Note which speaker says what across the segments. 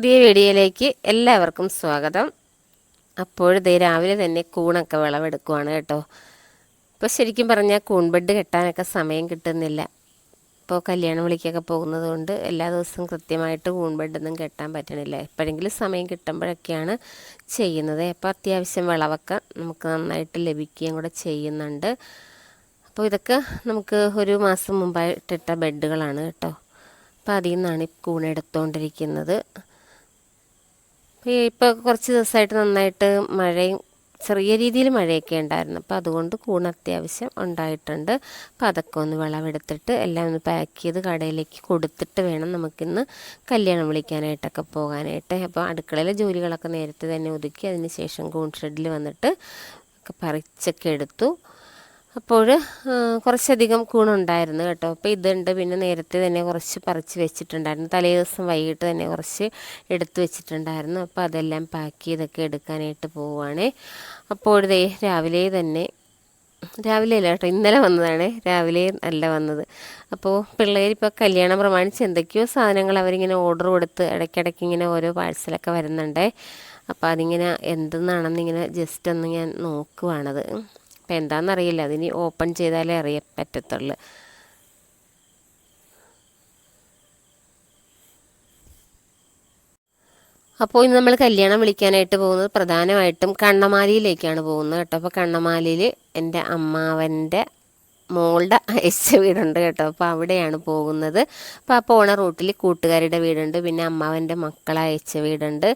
Speaker 1: പുതിയ വീഡിയോയിലേക്ക് എല്ലാവർക്കും സ്വാഗതം. അപ്പോഴത്തെ രാവിലെ തന്നെ കൂണൊക്കെ വിളവെടുക്കുവാണ് കേട്ടോ. ഇപ്പോൾ ശരിക്കും പറഞ്ഞാൽ കൂൺ ബെഡ് കെട്ടാനൊക്കെ സമയം കിട്ടുന്നില്ല. ഇപ്പോൾ കല്യാണം വിളിക്കൊക്കെ പോകുന്നത് കൊണ്ട് എല്ലാ ദിവസവും കൃത്യമായിട്ട് കൂൺ ബെഡൊന്നും കെട്ടാൻ പറ്റണില്ല. എപ്പോഴെങ്കിലും സമയം കിട്ടുമ്പോഴൊക്കെയാണ് ചെയ്യുന്നത്. അപ്പോൾ അത്യാവശ്യം വിളവൊക്കെ നമുക്ക് നന്നായിട്ട് ലഭിക്കുകയും കൂടെ ചെയ്യുന്നുണ്ട്. അപ്പോൾ ഇതൊക്കെ നമുക്ക് ഒരു മാസം മുമ്പായിട്ടിട്ട ബെഡുകളാണ് കേട്ടോ. അപ്പോൾ അതിൽ നിന്നാണ് ഈ കൂണെടുത്തുകൊണ്ടിരിക്കുന്നത് ഇപ്പോൾ കുറച്ച് ദിവസമായിട്ട് നന്നായിട്ട് മഴയും ചെറിയ രീതിയിൽ മഴയൊക്കെ ഉണ്ടായിരുന്നു. അപ്പോൾ അതുകൊണ്ട് കൂൺ അത്യാവശ്യം ഉണ്ടായിട്ടുണ്ട്. അപ്പോൾ അതൊക്കെ ഒന്ന് വിളവെടുത്തിട്ട് എല്ലാം ഒന്ന് പാക്ക് ചെയ്ത് കടയിലേക്ക് കൊടുത്തിട്ട് വേണം നമുക്കിന്ന് കല്യാണം വിളിക്കാനായിട്ടൊക്കെ പോകാനായിട്ട്. അപ്പോൾ അടുക്കളയിലെ ജോലികളൊക്കെ നേരത്തെ തന്നെ ഒതുക്കി അതിന് ശേഷം കൂൺ ഷെഡിൽ വന്നിട്ട് ഒക്കെ പറിച്ചൊക്കെ എടുത്തു. അപ്പോൾ കുറച്ചധികം കൂണുണ്ടായിരുന്നു കേട്ടോ. അപ്പോൾ ഇതുണ്ട്. പിന്നെ നേരത്തെ തന്നെ കുറച്ച് പറിച്ച് വെച്ചിട്ടുണ്ടായിരുന്നു. തലേ ദിവസം വൈകിട്ട് തന്നെ കുറച്ച് എടുത്ത് വെച്ചിട്ടുണ്ടായിരുന്നു. അപ്പോൾ അതെല്ലാം പാക്ക് ചെയ്തൊക്കെ എടുക്കാനായിട്ട് പോവുകയാണേ അപ്പോൾ ദേ രാവിലെ തന്നെ രാവിലെ അല്ല കേട്ടോ ഇന്നലെ വന്നതാണ്. രാവിലെ അല്ല വന്നത്. അപ്പോൾ പിള്ളേരിപ്പോൾ കല്യാണം പ്രമാണിച്ച് എന്തൊക്കെയോ സാധനങ്ങൾ അവരിങ്ങനെ ഓർഡർ കൊടുത്ത് ഇടയ്ക്കിടയ്ക്ക് ഇങ്ങനെ ഓരോ പാഴ്സലൊക്കെ വരുന്നുണ്ടേ. അപ്പോൾ അതിങ്ങനെ എന്തെന്നാണെന്നിങ്ങനെ ജസ്റ്റ് ഒന്ന് ഞാൻ നോക്കുവാണത്. അപ്പം എന്താണെന്നറിയില്ല അതിനി ഓപ്പൺ ചെയ്താലേ അറിയാൻ പറ്റത്തുള്ളൂ. അപ്പോൾ ഇന്ന് നമ്മൾ കല്യാണം വിളിക്കാനായിട്ട് പോകുന്നത് പ്രധാനമായിട്ടും കണ്ണമാലിയിലേക്കാണ് പോകുന്നത് കേട്ടോ. അപ്പോൾ കണ്ണമാലിയിൽ എന്റെ അമ്മാവന്റെ മോളുടെ അയച്ച വീടുണ്ട് കേട്ടോ. അപ്പോൾ അവിടെയാണ് പോകുന്നത്. അപ്പോൾ ആ പോണ റൂട്ടിൽ കൂട്ടുകാരുടെ വീടുണ്ട്. പിന്നെ അമ്മാവന്റെ മക്കളെ അയച്ച വീടുണ്ട്.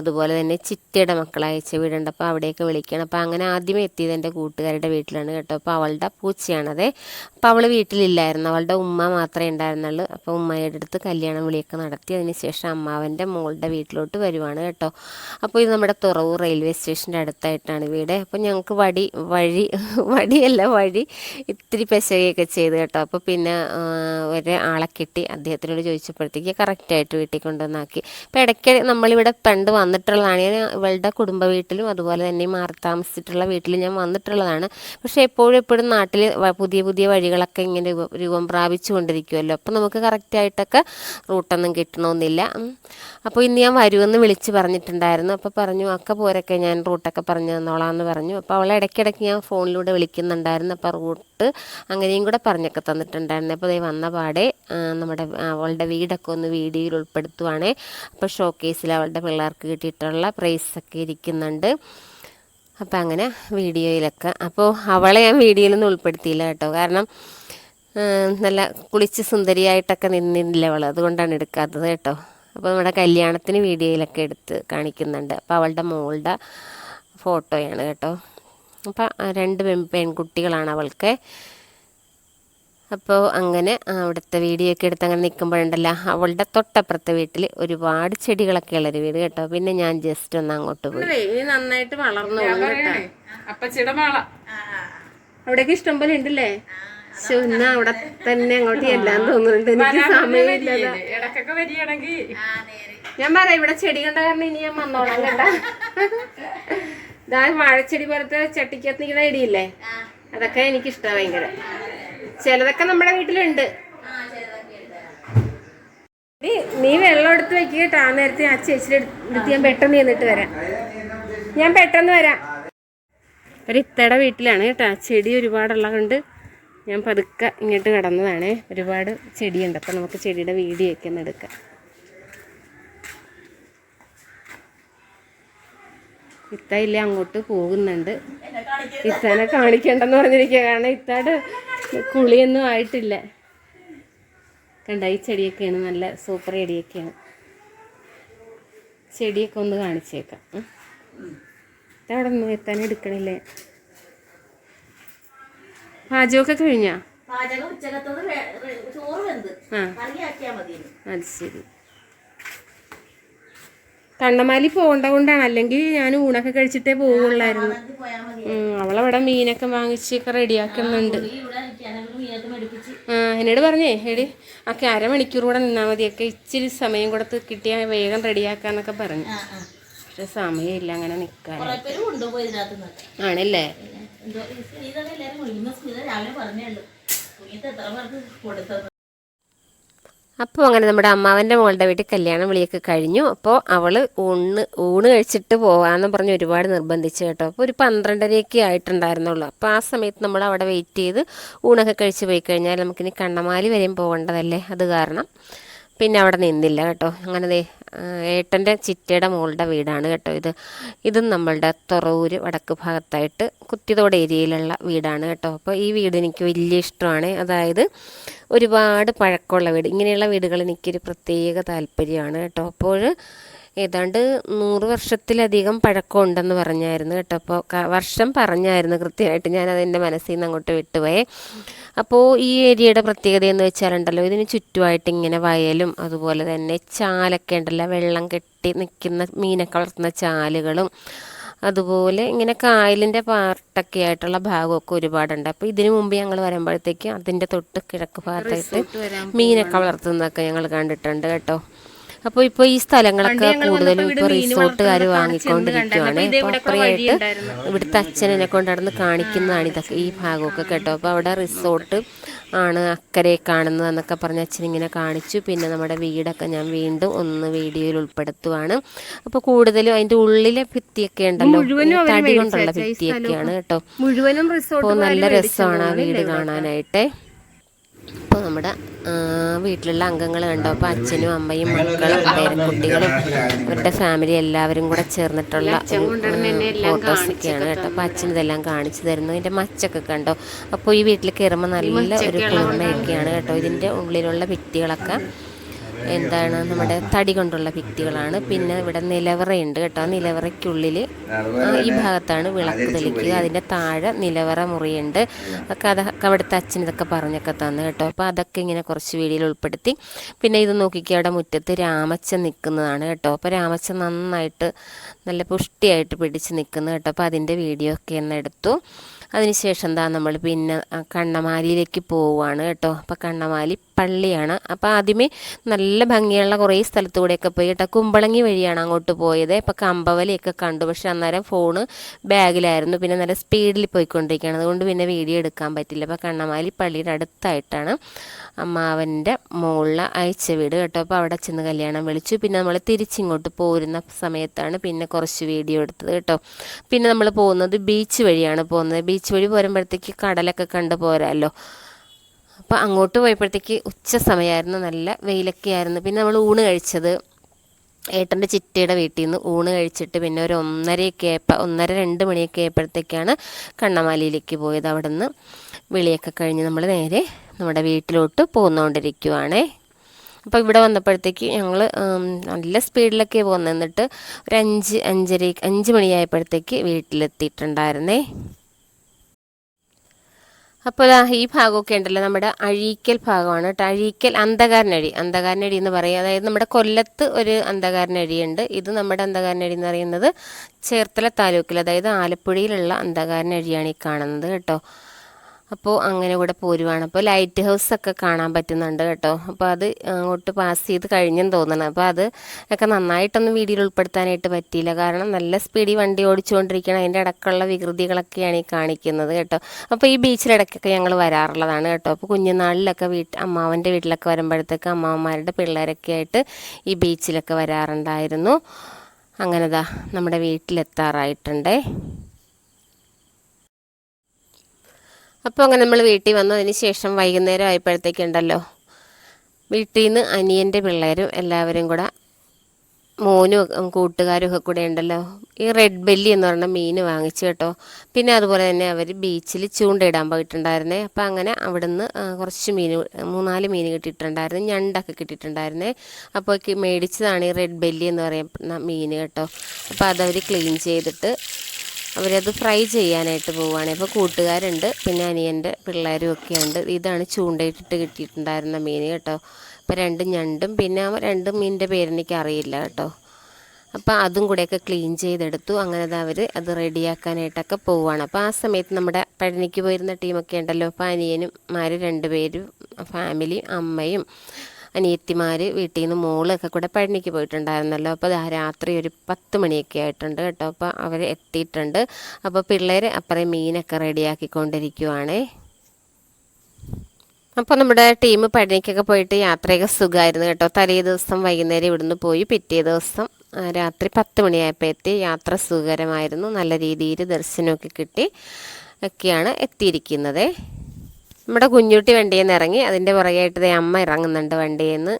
Speaker 1: അതുപോലെ തന്നെ ചിറ്റയുടെ മക്കളെ അയച്ച വീടുണ്ട്. അപ്പോൾ അവിടെയൊക്കെ വിളിക്കണം അപ്പോൾ അങ്ങനെ ആദ്യമേ എത്തിയത് എന്റെ കൂട്ടുകാരുടെ വീട്ടിലാണ് കേട്ടോ. അപ്പോൾ അവളുടെ പൂച്ചയാണത്. അപ്പോൾ അവൾ വീട്ടിലില്ലായിരുന്നു. അവളുടെ ഉമ്മ മാത്രമേ ഉണ്ടായിരുന്നുള്ളൂ. അപ്പോൾ ഉമ്മയുടെ അടുത്ത് കല്യാണം വിളിയൊക്കെ നടത്തി. അതിനുശേഷം അമ്മാവന്റെ മോളുടെ വീട്ടിലോട്ട് വരുവാണ് കേട്ടോ. അപ്പോൾ ഇത് നമ്മുടെ തുറവൂർ റെയിൽവേ സ്റ്റേഷന്റെ അടുത്തായിട്ടാണ് വീട്. അപ്പോൾ ഞങ്ങൾക്ക് വടി വഴി വടിയല്ല വഴി ഇത്തിരി ഇത്തിരി പെശകയൊക്കെ ചെയ്ത് കേട്ടോ. അപ്പോൾ പിന്നെ ഒരു ആളെ കിട്ടി. അദ്ദേഹത്തിനോട് ചോദിച്ചപ്പോഴത്തേക്ക് കറക്റ്റായിട്ട് വീട്ടിൽ കൊണ്ടുവന്നാക്കി. അപ്പോൾ ഇടയ്ക്ക് നമ്മളിവിടെ പണ്ട് വന്നിട്ടുള്ളതാണ്. ഞാൻ ഇവളുടെ കുടുംബ വീട്ടിലും അതുപോലെ തന്നെ മാറി താമസിച്ചിട്ടുള്ള വീട്ടിലും ഞാൻ വന്നിട്ടുള്ളതാണ്. പക്ഷേ എപ്പോഴും എപ്പോഴും നാട്ടിൽ പുതിയ പുതിയ വഴികളൊക്കെ ഇങ്ങനെ രൂപം പ്രാപിച്ചു കൊണ്ടിരിക്കുമല്ലോ അപ്പോൾ നമുക്ക് കറക്റ്റായിട്ടൊക്കെ റൂട്ടൊന്നും കിട്ടണമെന്നില്ല അപ്പോൾ ഇന്ന് ഞാൻ വരുമെന്ന് വിളിച്ച് പറഞ്ഞിട്ടുണ്ടായിരുന്നു. അപ്പോൾ പറഞ്ഞു അക്ക പോരൊക്കെ ഞാൻ റൂട്ടൊക്കെ പറഞ്ഞു തന്നോളാം എന്ന് പറഞ്ഞു. അപ്പോൾ അവളെ ഇടയ്ക്കിടയ്ക്ക് ഞാൻ ഫോണിലൂടെ വിളിക്കുന്നുണ്ടായിരുന്നു. അപ്പോൾ റൂട്ട് അങ്ങനെയും കൂടെ പറഞ്ഞൊക്കെ തന്നിട്ടുണ്ടായിരുന്നു. അപ്പോൾ ദേ വന്ന പാടെ നമ്മുടെ അവളുടെ വീടൊക്കെ ഒന്ന് വീഡിയോയിൽ ഉൾപ്പെടുത്തുവാണ്. അപ്പോൾ ഷോ കേസിൽ അവളുടെ പിള്ളേർക്ക് കിട്ടിയിട്ടുള്ള പ്രൈസൊക്കെ ഇരിക്കുന്നുണ്ട്. അപ്പോൾ അങ്ങനെ വീഡിയോയിലൊക്കെ അപ്പോൾ അവളെ ഞാൻ വീഡിയോയിലൊന്നും ഉൾപ്പെടുത്തിയില്ല കേട്ടോ. കാരണം നല്ല കുളിച്ച് സുന്ദരിയായിട്ടൊക്കെ നിന്നില്ല അവൾ അതുകൊണ്ടാണ് എടുക്കാത്തത് കേട്ടോ. അപ്പോൾ നമ്മുടെ കല്യാണത്തിന് വീഡിയോയിലൊക്കെ എടുത്ത് കാണിക്കുന്നുണ്ട്. അപ്പോൾ അവളുടെ മോളുടെ ഫോട്ടോയാണ് കേട്ടോ. അപ്പോൾ രണ്ട് പെൺ പെൺകുട്ടികളാണ് അവൾക്ക്. അപ്പോൾ അങ്ങനെ അവിടുത്തെ വീഡിയോ ഒക്കെ എടുത്ത് അങ്ങനെ നിൽക്കുമ്പോഴുണ്ടല്ലോ അവളുടെ തൊട്ടപ്പുറത്തെ വീട്ടിൽ ഒരുപാട് ചെടികളൊക്കെ ഉള്ളൊരു വീട് കേട്ടോ. പിന്നെ ഞാൻ ജസ്റ്റ് ഒന്ന് അങ്ങോട്ട് പോയി. നന്നായിട്ട് വളർന്നു അവിടേക്ക് ഇഷ്ടം പോലെ ഉണ്ടല്ലേ? പക്ഷെ ഇന്ന് അവിടെ തന്നെ അങ്ങോട്ട് എല്ലാം തോന്നുന്നുണ്ട്. എനിക്ക് സമയമില്ല ഞാൻ പറയാം ഇവിടെ ചെടി കണ്ട കാരണം ഇനി ഞാൻ വന്നോളാം കേട്ടാ. ഇതാ വാഴച്ചെടി പോലത്തെ ചട്ടിക്കകത്ത് നിൽക്കുന്ന ഇടിയില്ലേ അതൊക്കെ എനിക്കിഷ്ടമാണ് ഭയങ്കര. ചിലതൊക്കെ നമ്മുടെ വീട്ടിലുണ്ട്. നീ വെള്ളം എടുത്ത് വെക്കുക കേട്ടോ. ആ നേരത്തെ ആ ചേച്ചിയുടെ എടുത്ത് ഞാൻ പെട്ടെന്ന് ചെന്നിട്ട് വരാം. ഞാൻ പെട്ടെന്ന് വരാം. ഒരു ഇത്തയുടെ വീട്ടിലാണ് കേട്ടോ. ചെടി ഒരുപാടുള്ള കൊണ്ട് ഞാൻ പതുക്കെ ഇങ്ങോട്ട് കിടന്നതാണ്. ഒരുപാട് ചെടിയുണ്ട്. അപ്പം നമുക്ക് ചെടിയുടെ വീഡിയോ ഒക്കെ ഒന്ന് എടുക്കാം. ഇത്ത ഇല്ല അങ്ങോട്ട് പോകുന്നുണ്ട്. ഇത്തനെ കാണിക്കണ്ടെന്ന് പറഞ്ഞിരിക്കുക. കാരണം ഇത്താട് കുളിയൊന്നും ആയിട്ടില്ല. കണ്ട ഈ ചെടിയൊക്കെയാണ് നല്ല സൂപ്പർ ചെടിയൊക്കെയാണ്. ചെടിയൊക്കെ ഒന്ന് കാണിച്ചേക്കാം. അവിടെ നിന്ന് എത്താൻ എടുക്കണില്ലേ? പാചകമൊക്കെ കഴിഞ്ഞാ? ആ. അത് ശരി. കണ്ണമാലി പോകേണ്ട കൊണ്ടാണ് അല്ലെങ്കിൽ ഞാൻ ഊണൊക്കെ കഴിച്ചിട്ടേ പോവുള്ളായിരുന്നു. അവളവിടെ മീനൊക്കെ വാങ്ങിച്ചൊക്കെ റെഡിയാക്കുന്നുണ്ട്. ആ എന്നോട് പറഞ്ഞേ എടി ഒക്കെ അരമണിക്കൂർ കൂടെ നിന്നാൽ മതിയൊക്കെ. ഇച്ചിരി സമയം കൊടുത്ത് കിട്ടിയാൽ വേഗം റെഡിയാക്കാന്നൊക്കെ പറഞ്ഞു. പക്ഷെ സമയമില്ല അങ്ങനെ നിൽക്കാൻ ആണല്ലേ? അപ്പോൾ അങ്ങനെ നമ്മുടെ അമ്മാവന്റെ മോളുടെ വീട്ടിൽ കല്യാണം വിളിയൊക്കെ കഴിഞ്ഞു. അപ്പോൾ അവൾ ഊണ് ഊണ് കഴിച്ചിട്ട് പോകാമെന്ന് പറഞ്ഞ് ഒരുപാട് നിർബന്ധിച്ചു കേട്ടോ. അപ്പോൾ ഒരു പന്ത്രണ്ടരയൊക്കെ ആയിട്ടുണ്ടായിരുന്നുള്ളൂ. അപ്പോൾ ആ സമയത്ത് നമ്മൾ അവിടെ വെയിറ്റ് ചെയ്ത് ഊണൊക്കെ കഴിച്ച് പോയി കഴിഞ്ഞാൽ നമുക്കിനി കണ്ണമാലി വരെയും പോകേണ്ടതല്ലേ? അത് കാരണം. പിന്നെ അവിടെ നിന്നില്ല കേട്ടോ. അങ്ങനെ ദേ ഏട്ടന്റെ ചിറ്റയുടെ മോളുടെ വീടാണ് കേട്ടോ ഇത്. ഇതും നമ്മളുടെ തുറവൂര് വടക്ക് ഭാഗത്തായിട്ട് കുത്തിതോട് ഏരിയയിലുള്ള വീടാണ് കേട്ടോ. അപ്പോൾ ഈ വീട് എനിക്ക് വലിയ ഇഷ്ടമാണ്. അതായത് ഒരുപാട് പഴക്കമുള്ള വീട്. ഇങ്ങനെയുള്ള വീടുകൾ എനിക്കൊരു പ്രത്യേക താല്പര്യമാണ് കേട്ടോ. അപ്പോൾ ഏതാണ്ട് നൂറ് വർഷത്തിലധികം പഴക്കമുണ്ടെന്ന് പറഞ്ഞായിരുന്നു കേട്ടോ. അപ്പോൾ വർഷം പറഞ്ഞായിരുന്നു കൃത്യമായിട്ട് ഞാനത് എന്റെ മനസ്സിൽ നിന്ന് അങ്ങോട്ട് വിട്ടുപോയേ. അപ്പോൾ ഈ ഏരിയയുടെ പ്രത്യേകത എന്ന് വെച്ചാലുണ്ടല്ലോ ഇതിന് ചുറ്റുമായിട്ട് ഇങ്ങനെ വയലും അതുപോലെ തന്നെ ചാലൊക്കെ ഉണ്ടല്ലോ വെള്ളം കെട്ടി നിൽക്കുന്ന മീനൊക്കെ വളർത്തുന്ന ചാലുകളും അതുപോലെ ഇങ്ങനെ കായലിന്റെ പാർട്ടൊക്കെ ആയിട്ടുള്ള ഭാഗമൊക്കെ ഒരുപാടുണ്ട്. അപ്പോൾ ഇതിനു മുമ്പ് ഞങ്ങൾ വരുമ്പോഴത്തേക്ക് അതിന്റെ തൊട്ട് കിഴക്ക് ഭാഗത്തായിട്ട് മീനൊക്കെ വളർത്തുന്നതൊക്കെ ഞങ്ങൾ കണ്ടിട്ടുണ്ട് കേട്ടോ. അപ്പോൾ ഇപ്പോൾ ഈ സ്ഥലങ്ങളൊക്കെ കൂടുതലും ഇപ്പോൾ റിസോർട്ടുകാർ വാങ്ങിക്കൊണ്ടിരിക്കുവാണ് അപ്പോൾ അത്രയായിട്ട് ഇവിടുത്തെ അച്ഛനെ കൊണ്ട് നടന്ന് കാണിക്കുന്നതാണ് ഇതൊക്കെ ഈ ഭാഗമൊക്കെ കേട്ടോ. അപ്പോൾ അവിടെ റിസോർട്ട് ആണ് അക്കരെ കാണുന്നതെന്നൊക്കെ പറഞ്ഞ് അച്ഛൻ ഇങ്ങനെ കാണിച്ചു. പിന്നെ നമ്മുടെ വീടൊക്കെ ഞാൻ വീണ്ടും ഒന്ന് വീഡിയോയിൽ ഉൾപ്പെടുത്തുവാണ്. അപ്പോൾ കൂടുതലും അതിന്റെ ഉള്ളിലെ ഭിത്തിയൊക്കെ ഉണ്ടല്ലോ. തടി കൊണ്ടുള്ള ഭിത്തിയൊക്കെയാണ് കേട്ടോ. അപ്പോൾ നല്ല രസമാണ് ആ വീട് കാണാനായിട്ട്. അപ്പോൾ നമ്മുടെ വീട്ടിലുള്ള അംഗങ്ങൾ കണ്ടോ? അപ്പോൾ അച്ഛനും അമ്മയും മക്കളും പേരക്കുട്ടികളും അവരുടെ ഫാമിലി എല്ലാവരും കൂടെ ചേർന്നിട്ടുള്ള ഫോട്ടോസൊക്കെയാണ് കേട്ടോ. അപ്പോൾ അച്ഛൻ ഇതെല്ലാം കാണിച്ചു തരുന്നു. ഇതിന്റെ മച്ചൊക്കെ കണ്ടോ? അപ്പോൾ ഈ വീട്ടിൽ കയറുമ്പോൾ നല്ല ഒരു കുളിർമയൊക്കെയാണ് കേട്ടോ. ഇതിന്റെ ഉള്ളിലുള്ള ഭിത്തികളൊക്കെ എന്താണ് നമ്മുടെ തടി കൊണ്ടുള്ള ഭിത്തികളാണ് പിന്നെ ഇവിടെ നിലവറയുണ്ട് കേട്ടോ. നിലവറയ്ക്കുള്ളിൽ ഈ ഭാഗത്താണ് വിളക്ക് തെളിക്കുക. അതിന്റെ താഴെ നിലവറ മുറിയുണ്ട്. ഒക്കെ അതൊക്കെ അവിടുത്തെ അച്ഛൻ ഇതൊക്കെ പറഞ്ഞൊക്കെ തന്നു കേട്ടോ. അപ്പോൾ അതൊക്കെ ഇങ്ങനെ കുറച്ച് വീഡിയോയിൽ ഉൾപ്പെടുത്തി. പിന്നെ ഇത് നോക്കിക്കുക അവിടെ മുറ്റത്ത് രാമച്ചൻ നിൽക്കുന്നതാണ് കേട്ടോ. അപ്പോൾ രാമച്ചൻ നന്നായിട്ട് നല്ല പുഷ്ടിയായിട്ട് പിടിച്ച് നിൽക്കുന്നു കേട്ടോ. അപ്പോൾ അതിന്റെ വീഡിയോ ഒക്കെ ഒന്ന് എടുത്തു. അതിനുശേഷം എന്താ നമ്മൾ പിന്നെ കണ്ണമാലിയിലേക്ക് പോവുകയാണ് കേട്ടോ. അപ്പോൾ കണ്ണമാലി പള്ളിയാണ്. അപ്പോൾ ആദ്യമേ നല്ല ഭംഗിയുള്ള കുറേ സ്ഥലത്തു കൂടെയൊക്കെ പോയി കേട്ടോ കുമ്പളങ്ങി വഴിയാണ് അങ്ങോട്ട് പോയത്. അപ്പോൾ കമ്പവലിയൊക്കെ കണ്ടു. പക്ഷേ അന്നേരം ഫോണ് ബാഗിലായിരുന്നു. പിന്നെ നല്ല സ്പീഡിൽ പോയിക്കൊണ്ടിരിക്കുകയാണ്. അതുകൊണ്ട് പിന്നെ വീഡിയോ എടുക്കാൻ പറ്റില്ല. അപ്പോൾ കണ്ണമാലി പള്ളിയുടെ അടുത്തായിട്ടാണ് അമ്മാവന്റെ മുകളിൽ അയച്ച വീട് കേട്ടോ. അപ്പോൾ അവിടെ ചെന്ന് കല്യാണം വിളിച്ചു. പിന്നെ നമ്മൾ തിരിച്ചിങ്ങോട്ട് പോരുന്ന സമയത്താണ് പിന്നെ കുറച്ച് വീഡിയോ എടുത്തത് കേട്ടോ. പിന്നെ നമ്മൾ പോകുന്നത് ബീച്ച് വഴിയാണ് പോകുന്നത്. ബീച്ച് വഴി പോരുമ്പോഴത്തേക്ക് കടലൊക്കെ കണ്ട് പോരാമല്ലോ അപ്പോൾ അങ്ങോട്ട് പോയപ്പോഴത്തേക്ക് ഉച്ച സമയമായിരുന്നു നല്ല വെയിലൊക്കെ ആയിരുന്നു. പിന്നെ നമ്മൾ ഊണ് കഴിച്ചത്. ഏട്ടന്റെ ചിറ്റയുടെ വീട്ടിൽ നിന്ന് ഊണ് കഴിച്ചിട്ട് പിന്നെ ഒരു ഒന്നരയൊക്കെ ആയപ്പോൾ ഒന്നര രണ്ട് മണിയൊക്കെ ആയപ്പോഴത്തേക്കാണ് കണ്ണമാലിയിലേക്ക് പോയത്. അവിടെ നിന്ന് വിളിയൊക്കെ കഴിഞ്ഞ് നമ്മൾ നേരെ നമ്മുടെ വീട്ടിലോട്ട് പോന്നുകൊണ്ടിരിക്കുവാണേ. അപ്പോൾ ഇവിടെ വന്നപ്പോഴത്തേക്ക് ഞങ്ങൾ നല്ല സ്പീഡിലൊക്കെ പോകുന്നത് ഒരു അഞ്ച് അഞ്ചര അഞ്ച് മണിയായപ്പോഴത്തേക്ക് വീട്ടിലെത്തിയിട്ടുണ്ടായിരുന്നേ. അപ്പോൾ ഈ ഭാഗമൊക്കെ ഉണ്ടല്ലോ നമ്മുടെ അഴീക്കൽ ഭാഗമാണ് കേട്ടോ. അഴീക്കൽ അന്ധകാരനഴി അന്ധകാരനഴി എന്ന് പറയും. അതായത് നമ്മുടെ കൊല്ലത്ത് ഒരു അന്ധകാരനഴിയുണ്ട് ഇത് നമ്മുടെ അന്ധകാരനഴി എന്ന് പറയുന്നത് ചേർത്തല താലൂക്കിൽ അതായത് ആലപ്പുഴയിലുള്ള അന്ധകാരനഴിയാണ് ഈ കാണുന്നത് കേട്ടോ. അപ്പോൾ അങ്ങനെ കൂടെ പോരുവാണ്. അപ്പോൾ ലൈറ്റ് ഹൗസ് ഒക്കെ കാണാൻ പറ്റുന്നുണ്ട് കേട്ടോ. അപ്പോൾ അത് അങ്ങോട്ട് പാസ് ചെയ്ത് കഴിഞ്ഞെന്ന് തോന്നണം. അപ്പോൾ അത് ഒക്കെ നന്നായിട്ടൊന്നും വീഡിയോയിൽ ഉൾപ്പെടുത്താനായിട്ട് പറ്റിയില്ല. കാരണം നല്ല സ്പീഡിൽ വണ്ടി ഓടിച്ചുകൊണ്ടിരിക്കണം അതിന്റെ ഇടക്കുള്ള വികൃതികളൊക്കെയാണ് ഈ കാണിക്കുന്നത് കേട്ടോ. അപ്പോൾ ഈ ബീച്ചിലിടയ്ക്കൊക്കെ ഞങ്ങൾ വരാറുള്ളതാണ് കേട്ടോ. അപ്പോൾ കുഞ്ഞുനാളിലൊക്കെ വീട്ട് അമ്മാവന്റെ വീട്ടിലൊക്കെ വരുമ്പോഴത്തേക്ക് അമ്മാവന്മാരുടെ പിള്ളേരൊക്കെ ആയിട്ട് ഈ ബീച്ചിലൊക്കെ വരാറുണ്ടായിരുന്നു. അങ്ങനെതാ നമ്മുടെ വീട്ടിലെത്താറായിട്ടുണ്ടേ. അപ്പോൾ അങ്ങനെ നമ്മൾ വീട്ടിൽ വന്നു. അതിന് ശേഷം വൈകുന്നേരം ആയപ്പോഴത്തേക്കുണ്ടല്ലോ. വീട്ടിൽ നിന്ന് അനിയന്റെ പിള്ളേരും എല്ലാവരും കൂടെ മോനും കൂട്ടുകാരും ഒക്കെ കൂടെ ഉണ്ടല്ലോ. ഈ റെഡ് ബെല്ലി എന്ന് പറഞ്ഞ മീൻ വാങ്ങിച്ചു കേട്ടോ. പിന്നെ അതുപോലെ തന്നെ അവർ ബീച്ചിൽ ചൂണ്ടയിടാൻ പോയിട്ടുണ്ടായിരുന്നേ. അപ്പോൾ അങ്ങനെ അവിടുന്ന് കുറച്ച് മീൻ മൂന്നാൽ മീൻ കിട്ടിയിട്ടുണ്ടായിരുന്നു. ഞണ്ടൊക്കെ കിട്ടിയിട്ടുണ്ടായിരുന്നേ. അപ്പോൾ മേടിച്ചതാണ് ഈ റെഡ് ബെല്ലി എന്ന് പറയുന്ന മീൻ കേട്ടോ. അപ്പോൾ അതവർ ക്ലീൻ ചെയ്തിട്ട് അവരത് ഫ്രൈ ചെയ്യാനായിട്ട് പോവുകയാണ്. അപ്പോൾ കൂട്ടുകാരുണ്ട് പിന്നെ അനിയന്റെ പിള്ളേരും ഒക്കെ ഉണ്ട് ഇതാണ് ചൂണ്ടയിട്ടിട്ട് കിട്ടിയിട്ടുണ്ടായിരുന്ന മീൻ കേട്ടോ. അപ്പോൾ രണ്ട് ഞണ്ടും പിന്നെ രണ്ട് മീനിന്റെ പേരെനിക്ക് അറിയില്ല കേട്ടോ. അപ്പോൾ അതും കൂടെയൊക്കെ ക്ലീൻ ചെയ്തെടുത്തു. അങ്ങനെ അവർ അത് റെഡിയാക്കാനായിട്ടൊക്കെ പോവുകയാണ്. അപ്പോൾ ആ സമയത്ത് നമ്മുടെ പഴനിക്ക് പോയിരുന്ന ടീമൊക്കെ ഉണ്ടല്ലോ. അപ്പോൾ അനിയനും മാര് രണ്ടുപേരും ഫാമിലി അമ്മയും അനിയത്തിമാർ വീട്ടിൽ നിന്ന് മോളൊക്കെ കൂടെ പഴനിക്ക് പോയിട്ടുണ്ടായിരുന്നല്ലോ. അപ്പോൾ രാത്രി ഒരു പത്ത് മണിയൊക്കെ ആയിട്ടുണ്ട് കേട്ടോ. അപ്പോൾ അവർ എത്തിയിട്ടുണ്ട്. അപ്പോൾ പിള്ളേർ അപ്പുറം മീനൊക്കെ റെഡിയാക്കിക്കൊണ്ടിരിക്കുവാണേ. അപ്പോൾ നമ്മുടെ ടീം പഴനിക്കൊക്കെ പോയിട്ട് യാത്രയൊക്കെ സുഖമായിരുന്നു കേട്ടോ. തലേ ദിവസം വൈകുന്നേരം ഇവിടുന്ന് പോയി പിറ്റേ ദിവസം രാത്രി പത്ത് മണിയായപ്പോൾ എത്തി യാത്ര സുഖകരമായിരുന്നു. നല്ല രീതിയിൽ ദർശനമൊക്കെ കിട്ടി ഒക്കെയാണ് എത്തിയിരിക്കുന്നത്. നമ്മുടെ കുഞ്ഞുട്ടി വണ്ടിയിൽ നിന്ന് ഇറങ്ങി അതിന്റെ പുറകെയായിട്ട് അമ്മ ഇറങ്ങുന്നുണ്ട് വണ്ടിയിൽ നിന്ന്.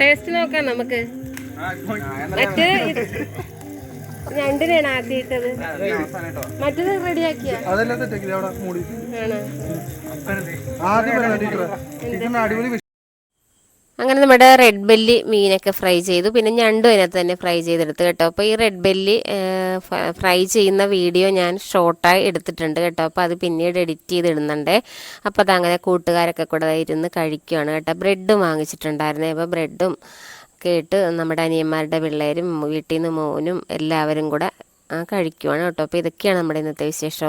Speaker 1: ടേസ്റ്റ് നോക്കാം നമുക്ക്. മറ്റേ രണ്ടിനാണ് ആദ്യം ഇട്ടത് മറ്റേത് റെഡിയാക്കിയ ആണോ
Speaker 2: അടിപൊളി
Speaker 1: അങ്ങനെ നമ്മുടെ റെഡ് ബെല്ലി മീനൊക്കെ ഫ്രൈ ചെയ്തു. പിന്നെ ഞണ്ടും അതിനകത്ത് തന്നെ ഫ്രൈ ചെയ്തെടുത്ത് കേട്ടോ. അപ്പോൾ ഈ റെഡ് ബെല്ലി ഫ്രൈ ചെയ്യുന്ന വീഡിയോ ഞാൻ ഷോർട്ടായി എടുത്തിട്ടുണ്ട് കേട്ടോ. അപ്പോൾ അത് പിന്നീട് എഡിറ്റ് ചെയ്ത് ഇടുന്നുണ്ട് അപ്പോൾ അതങ്ങനെ കൂട്ടുകാരൊക്കെ കൂടെ ഇരുന്ന് കഴിക്കുകയാണ് കേട്ടോ. ബ്രെഡ് വാങ്ങിച്ചിട്ടുണ്ടായിരുന്നേ. അപ്പോൾ ബ്രെഡും കേട്ട് നമ്മുടെ അനിയന്മാരുടെ പിള്ളേരും വീട്ടിൽ നിന്ന് മോനും എല്ലാവരും കൂടെ കഴിക്കുവാണ് കേട്ടോ. അപ്പോൾ ഇതൊക്കെയാണ് നമ്മുടെ ഇന്നത്തെ വിശേഷം.